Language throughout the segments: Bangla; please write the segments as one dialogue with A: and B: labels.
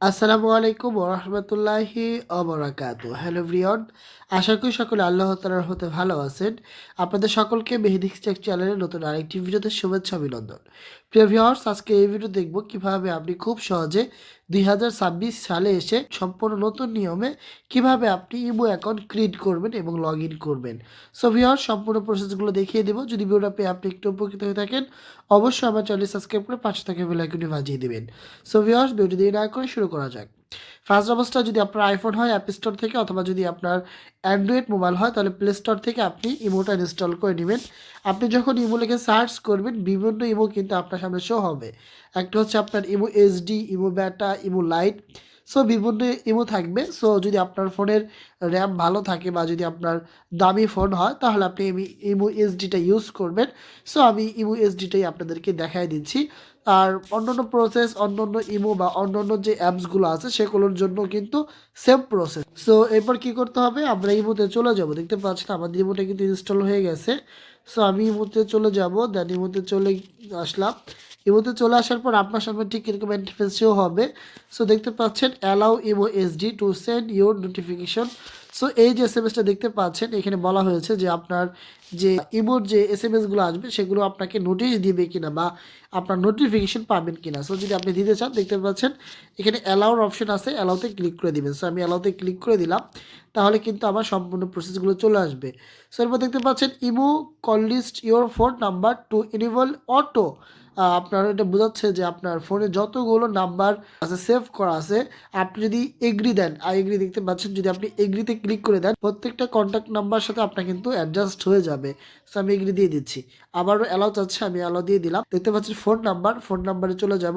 A: আসসালামু আলাইকুম ওরহমতুল্লাহি অবরাকাত হ্যালো ব্রিয়ন আশা করি সকলে আল্লাহ তালার হতে ভালো আছেন। আপনাদের সকলকে মেহেদি চেক চ্যানেলের নতুন আরেকটি ভিডিওতে শুভেচ্ছা অভিনন্দন। প্রিয় ভিওর্স আজকে এই ভিডিও দেখব কীভাবে আপনি খুব সহজে দুই হাজার ছাব্বিশ সালে এসে সম্পূর্ণ নতুন নিয়মে কীভাবে আপনি ইমো অ্যাকাউন্ট ক্রিয়েট করবেন এবং লগ ইন করবেন। সো ভিওর সম্পূর্ণ প্রসেসগুলো দেখিয়ে দেবো। যদি ভিডিওটা পেয়ে আপনি একটু উপকৃত হয়ে থাকেন, অবশ্যই আমার চ্যানেল সাবস্ক্রাইব করে পাশে থাকা বেলাইকনটি বাজিয়ে দেবেন। সো ভিউয়ার্স ভিডিও দিয়ে না করে শুরু করা যাক। ফার্স্ট অবস্থা যদি আপনার আইফোন হয় অ্যাপ স্টোর থেকে অথবা যদি আপনার অ্যান্ড্রয়েড মোবাইল হয়, তাহলে প্লে স্টোর থেকে আপনি ইমোটা ইনস্টল করে নেবেন। আপনি যখন ইমো লিখে সার্চ করবেন, বিভিন্ন ইমো কিন্তু আপনার সামনে শো হবে। একটা হচ্ছে আপনার imo HD imo beta imo lite so বিভিন্ন ইমো থাকবে। সো যদি আপনার ফোনের র্যাম ভালো থাকে বা যদি আপনার দামি ফোন হয়, তাহলে আপনি ইমো এইচডিটা ইউজ করবেন। সো আমি ইমো এইচডিটাই আপনাদেরকে দেখাই দিচ্ছি। আর অন্যান্য প্রসেস অন্যান্য ইমো বা অন্যান্য যে অ্যাপসগুলো আছে, সেগুলোর জন্য কিন্তু সেম প্রসেস সো এরপর কি করতে হবে? আমরা ইমোতে চলে যাব। দেখতে পাচ্ছেন, আমাদের ইমোটা কিন্তু ইনস্টল হয়ে গেছে। সো আমি ইমোতে চলে যাব। দেন ইমোতে চলে আসলাম। ইমোতে চলে আসার পর আপনার সামনে ঠিক এরকম ইন্টারফেস হবে। সো দেখতে পাচ্ছেন allow imo SD to send your notification so এই যে এস দেখতে পাচ্ছেন, এখানে বলা হয়েছে যে আপনার যে ইমোর যে এস এম এসগুলো আসবে, সেগুলো আপনাকে নোটিশ দিবে কিনা বা আপনার নোটিফিকেশন পাবেন কিনা। সো যদি আপনি দিতে চান, দেখতে পাচ্ছেন, এখানে অ্যালাউর অপশন আছে অ্যালাউতে ক্লিক করে দিবেন। সো আমি অ্যালাউতে ক্লিক করে দিলাম, তাহলে কিন্তু আমার সম্পূর্ণ প্রসেসগুলো চলে আসবে। সো এরপর দেখতে পাচ্ছেন imo call list your phone number to ইনিভল auto আপনার এটা বোঝাচ্ছে যে আপনার ফোনে যতগুলো নাম্বার আছে সেভ করা আছে, আপনি যদি এগ্রি দেন আই এগ্রি দেখতে পাচ্ছেন, যদি আপনি এগ্রিতে ক্লিক করে দেন, প্রত্যেকটা কন্ট্যাক্ট নাম্বার সাথে আপনার কিন্তু অ্যাডজাস্ট হয়ে যাবে। সো আমি এগ্রি দিয়ে দিচ্ছি। আবারও অ্যালাউ চাচ্ছে, আমি অ্যালাউ দিয়ে দিলাম। দেখতে পাচ্ছেন ফোন নাম্বার ফোন নাম্বারে চলে যাব।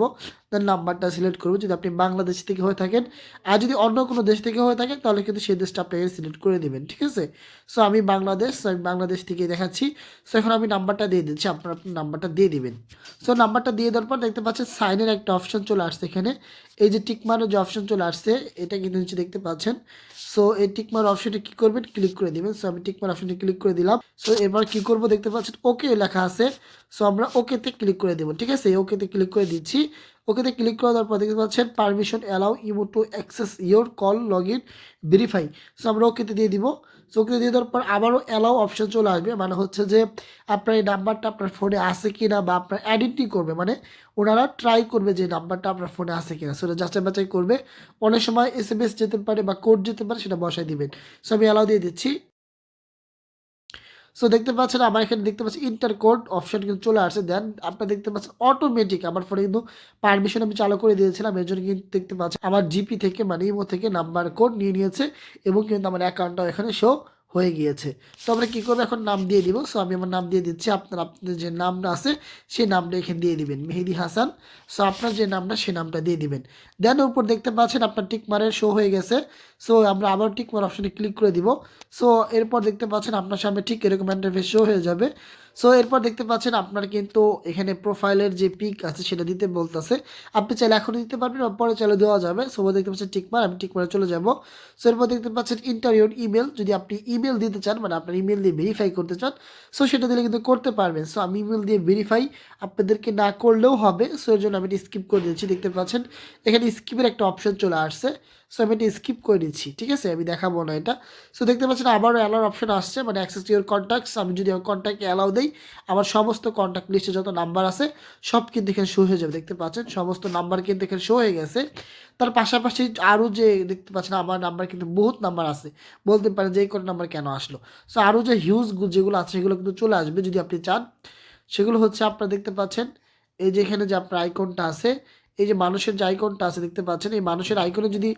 A: দেন নাম্বারটা সিলেক্ট করব। যদি আপনি বাংলাদেশ থেকে হয়ে থাকেন, আর যদি অন্য কোনো দেশ থেকে হয়ে থাকেন, তাহলে কিন্তু সেই দেশটা আপনাকে সিলেক্ট করে দেবেন, ঠিক আছে? সো আমি বাংলাদেশ আমি বাংলাদেশ থেকে দেখাচ্ছি। সো এখন আমি নাম্বারটা দিয়ে দিচ্ছি, আপনার আপনার নাম্বারটা দিয়ে দিবেন। সো নাম্বারটা দিয়ে দেওয়ার পর দেখতে পাচ্ছেন সাইনের একটা অপশন চলে আসছে এখানে। এই যে টিকমারের যে অপশন চলে আসছে, এটা কিন্তু নিচে দেখতে পাচ্ছেন। সো এই টিকমার অপশনটা কী করবেন? ক্লিক করে দেবেন। সো আমি টিকমার অপশানটি ক্লিক করে দিলাম। সো এবার কী করব? দেখতে পাচ্ছেন ওকে লেখা আছে। সো আমরা ওকেতে ক্লিক করে দেবো, ঠিক আছে? ওকেতে ক্লিক করে দিচ্ছি। ওকেতে ক্লিক করে দেওয়ার পর দেখতে পাচ্ছেন permission allow imo to access your call log in verify so আমরা ওকেতে দিয়ে দিব। সো ওকেতে দিয়ে দেওয়ার পর আবারও অ্যালাউ অপশন চলে আসবে মানে হচ্ছে যে আপনার এই নাম্বারটা আপনার ফোনে আছে কি না বা আপনার অ্যাডিটি করবে মানে ওনারা ট্রাই করবে যে নাম্বারটা আপনার ফোনে আছে কিনা। সেটা যাচাই বাছাই করবে। অনেক সময় এস এম এস যেতে পারে বা কোড যেতে পারে, সেটা বসাই দিবেন। সো আমি অ্যালাউ দিয়ে দিচ্ছি। সো দেখতে পাচ্ছেন, আমার এখানে দেখতে পাচ্ছি ইন্টার কোড অপশন কিন্তু চলে আসছে। দেন আপনারা দেখতে পাচ্ছেন অটোমেটিক আমার ফোনে কিন্তু পারমিশন আমি চালু করে দিয়েছিলাম। এর জন্য কিন্তু দেখতে পাচ্ছি আমার জিপি থেকে মানে ইমো থেকে নাম্বার কোড নিয়ে নিয়েছে এবং কিন্তু আমার অ্যাকাউন্টটাও এখানে শো হয়ে গিয়েছে। তো আমরা কী করব? এখন নাম দিয়ে দিব। সো আমি আমার নাম দিয়ে দিচ্ছি। আপনার আপনার যে নামটা আছে, সেই নামটা এখানে দিয়ে দিবেন। মেহেদি হাসান। সো আপনার যে নামটা সে নামটা দিয়ে দিবেন। দেন উপর দেখতে পাচ্ছেন আপনার টিকমারের শো হয়ে গেছে। সো আমরা আবার টিকমার অপশানে ক্লিক করে দিব। সো এরপর দেখতে পাচ্ছেন আপনার সামনে ঠিক এরকম ইন্টারফেস শো হয়ে যাবে। সো এরপর দেখতে পাচ্ছেন আপনার কিন্তু এখানে প্রোফাইলের যে পিক আছে সেটা দিতে বলতেছে। আপনি চাইলে এখনই দিতে পারবেন পরে চাইলে দেওয়া যাবে। সো দেখতে পাচ্ছেন টিকমার, আমি টিকমারে চলে যাব। সো এরপর দেখতে পাচ্ছেন ইন্টারভিউর ইমেল যদি আপনি ইমেল দিতে চান মানে আপনার ইমেল দিয়ে ভেরিফাই করতে চান সো সেটা দিলে কিন্তু করতে পারবেন। সো আমি ইমেল দিয়ে ভেরিফাই আপনাদেরকে না করলেও হবে। সো এর জন্য আমি স্কিপ করে দিয়েছি। দেখতে পাচ্ছেন, এখানে স্কিপের একটা অপশন চলে আসছে। সো আমি এটা স্কিপ করে দিচ্ছি ঠিক আছে? আমি দেখাবো না এটা। সো দেখতে পাচ্ছেন আবারও অ্যালাউর অপশন আসছে মানে অ্যাক্সেস টু ইউর কন্ট্যাক্টস আমি যদি আমার কন্ট্যাক্টে অ্যালাউ দিই, আমার সমস্ত কন্ট্যাক্ট লিস্টে যত নাম্বার আছে, সব কিন্তু এখানে শো হয়ে যাবে, দেখতে পাচ্ছেন? সমস্ত নাম্বার কিন্তু এখানে শো হয়ে গেছে। তার পাশাপাশি আরও যে, দেখতে পাচ্ছেন আমার নাম্বার কিন্তু বহুত নাম্বার আছে। বলতে পারেন যে এই কোন নাম্বার কেন আসলো। সো আরও যে হিউজ যেগুলো আছে, সেগুলো কিন্তু চলে আসবে যদি আপনি চান। সেগুলো হচ্ছে আপনারা দেখতে পাচ্ছেন, এই যে এখানে যে আপনার আইকনটা আছে, এই যে মানুষের যে আইকনটা আছে, দেখতে পাচ্ছেন? এই মানুষের আইকনে যদি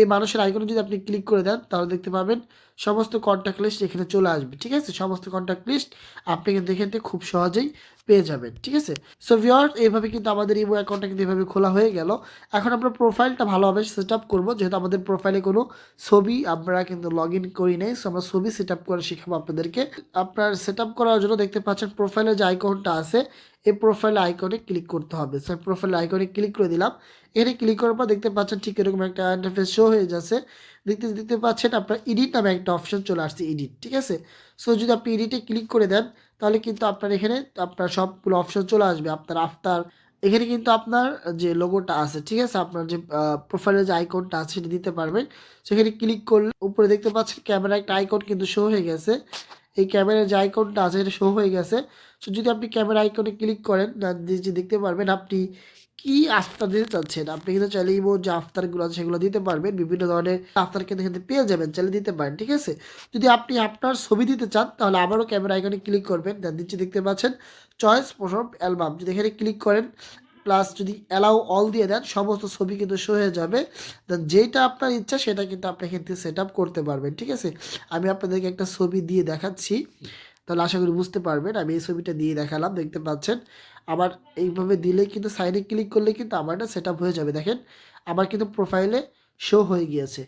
A: এই মানুষের আইকনে যদি আপনি ক্লিক করে দেন তাহলে দেখতে পাবেন সমস্ত কন্ট্যাক্ট লিস্ট এখানে চলে আসবে, ঠিক আছে? সমস্ত কন্ট্যাক্ট লিস্ট আপনি কিন্তু এখান থেকে খুব সহজেই পেয়ে যাবেন, ঠিক আছে? সো ভিওর এইভাবে কিন্তু আমাদের ইমো অ্যাকাউন্টটা কিন্তু এভাবে খোলা হয়ে গেল। এখন আমরা প্রোফাইলটা ভালোভাবে সেট আপ করব, যেহেতু আমাদের প্রোফাইলে কোনো ছবি আমরা কিন্তু লগ ইন করি নাই সো আমরা ছবি সেট আপ করে শেখাবো আপনাদেরকে। আপনার সেট আপ করার জন্য দেখতে পাচ্ছেন প্রোফাইলে যে আইকনটা আছে, এই প্রোফাইল আইকনে ক্লিক করতে হবে। সো প্রোফাইল আইকনে ক্লিক করে দিলাম। এখানে ক্লিক করার পর দেখতে পাচ্ছেন ঠিক এরকম একটা ইন্টারফেস শো হয়ে যাচ্ছে। দেখতে দেখতে পাচ্ছেন আপনার এডিট নামে একটা অপশন চলে আসছে এডিট ঠিক আছে? সো যদি আপনি এডিটে ক্লিক করে দেন, তাহলে কিন্তু আপনার এখানে আপনার সবগুলো অপশন চলে আসবে। আপনার আফতার, এখানে কিন্তু আপনার যে লোগোটা আছে, ঠিক আছে? আপনার যে প্রোফাইলের যে আইকনটা আছে, সেটা দিতে পারবেন। সেখানে ক্লিক করলে উপরে দেখতে পাচ্ছেন ক্যামেরা একটা আইকন কিন্তু শো হয়ে গেছে। এই ক্যামেরার যে আইকনটা আছে এটা শো হয়ে গেছে। সো যদি আপনি ক্যামেরা আইকনে ক্লিক করেন দেখতে পারবেন আপনি কি আফতার দিতে চাচ্ছেন? আপনি কিন্তু চাইলে ইমো যে আফতারগুলো আছে সেগুলো দিতে পারবেন। বিভিন্ন ধরনের আফতার কিন্তু এখানে পেয়ে যাবেন, চাইলে দিতে পারেন, ঠিক আছে? যদি আপনি আপনার ছবি দিতে চান, তাহলে আবারও ক্যামেরা আইকনে ক্লিক করবেন। দেন নিচে দেখতে পাচ্ছেন চয়েস ফর অ্যালবাম যদি এখানে ক্লিক করেন প্লাস যদি অ্যালাউ অল দিয়ে দেন, সমস্ত ছবি কিন্তু শো হয়ে যাবে। দেন যেটা আপনার ইচ্ছা, সেটা কিন্তু আপনি এখান থেকে সেট করতে পারবেন, ঠিক আছে? আমি আপনাদেরকে একটা ছবি দিয়ে দেখাচ্ছি। তাহলে আশা করি বুঝতে পারবেন। আমি এই ছবিটা দিয়ে দেখালাম, দেখতে পাচ্ছেন। আবার এইভাবে দিলে কিন্তু সাইডে ক্লিক করলে কিন্তু আমার এটা সেট হয়ে যাবে। দেখেন, আমার কিন্তু প্রোফাইলে শো হয়ে গিয়েছে।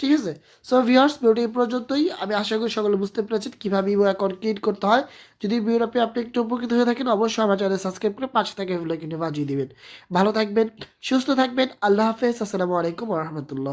A: ঠিক আছে? সো ভিউয়ার্স ভিডিওটি এই পর্যন্তই। আমি আশা করি সকলে বুঝতে পেরেছেন কীভাবে ইমো অ্যাকাউন্ট ক্রিয়েট করতে হয়। যদি ভিডিওটি আপনি একটু উপকৃত হয়ে থাকেন, অবশ্যই আমার চ্যানেল সাবস্ক্রাইব করে পাশে থাকে ভিডিও কিন্তু বাজিয়ে দিবেন। ভালো থাকবেন, সুস্থ থাকবেন। আল্লাহ হাফেজ। আসসালামু আলাইকুম রহমতুল্লাহ।